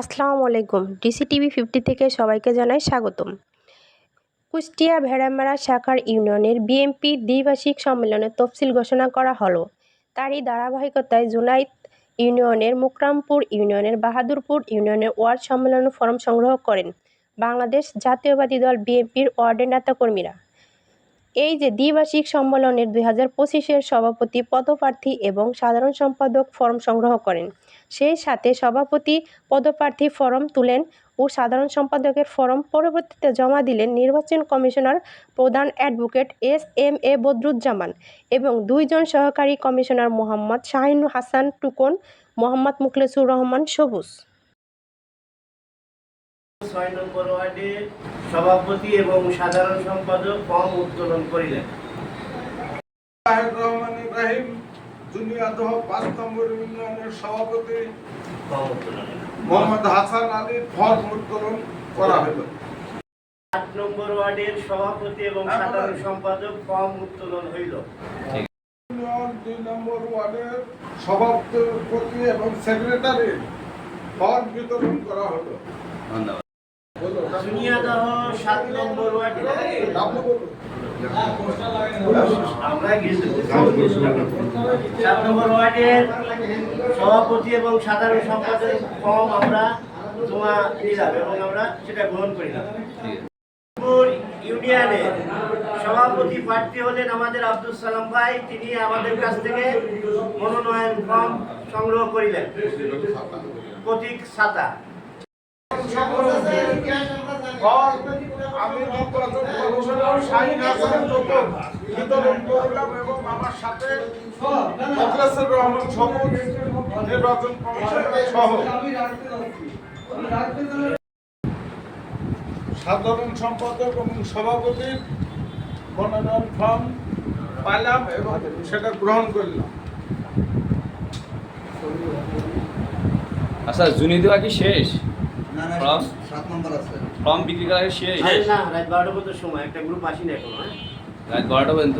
আসসালামু আলাইকুম। ডিসিটিভি ফিফটি থেকে সবাইকে জানাই স্বাগতম। কুষ্টিয়া ভেড়ামারা শাখার ইউনিয়নের বিএনপি দ্বিবার্ষিক সম্মেলনের তফসিল ঘোষণা করা হলো। তারই ধারাবাহিকতায় জুনাইদ ইউনিয়নের মুকরামপুর ইউনিয়নের বাহাদুরপুর ইউনিয়নের ওয়ার্ড সম্মেলন ফরম সংগ্রহ করেন বাংলাদেশ জাতীয়বাদী দল বিএনপির ওয়ার্ডের নেতাকর্মীরা। এই যে দ্বিবার্ষিক সম্মেলনের দুই হাজার পঁচিশের সভাপতি, পদপ্রার্থী এবং সাধারণ সম্পাদক ফরম সংগ্রহ করেন। সেই সাথে সভাপতি পদপ্রার্থী ফরম তুলেন ও সাধারণ সম্পাদকের ফরম পরবর্তীতে জমা দিলেন নির্বাচন কমিশনার প্রধান advocate S M A Badruzzaman এবং দুইজন সহকারী কমিশনার মোহাম্মদ শাহিন হাসান, টুকন মোহাম্মদ মুখলেসুর রহমান সবুজ। ছয় নম্বর ওয়ার্ডে সভাপতি এবং সাধারণ সম্পাদক ফর্ম উত্তোলন করিলেন। রহমান ইব্রাহিম দুনিয়াদহ পাঁচ নম্বর ইউনিয়নের সভাপতি মোহাম্মদ হাসান আলীর ফর্ম উত্তোলন করা হলো। আট নম্বর ওয়ার্ডের সভাপতি এবং সাধারণ সম্পাদক ফর্ম উত্তোলন হইল। দুই নম্বর ওয়ার্ডের সভাপতি এবং সেক্রেটারির ফর্ম বিতরণ করা হলো। ধন্যবাদ। সভাপতি এবং সাধারণ সম্পাদক ফর্ম আমরা, জমা দিলাম এবং আমরা সেটা গ্রহণ করিলাম। ইউনিয়নের সভাপতি প্রার্থী হলেন আমাদের আব্দুল সালাম ভাই। তিনি আমাদের কাছ থেকে মনোনয়ন ফর্ম সংগ্রহ করিলেন। প্রতীক সাতা। আমি এবং আমার সাথে নির্বাচন সাধারণ সম্পাদক এবং সভাপতির মনোনয়ন ফর্ম পাইলাম এবং সেটা গ্রহণ করলাম। আচ্ছা জুনি দেওয়া কি শেষ? না না ফর্ম? নম্বর আছে। ফর্ম বিক্রি করা শেষ? না রাত বারোটা পর্যন্ত সময় একটা গ্রুপ আসি না এখন হ্যাঁ। রাত বারোটা পর্যন্ত?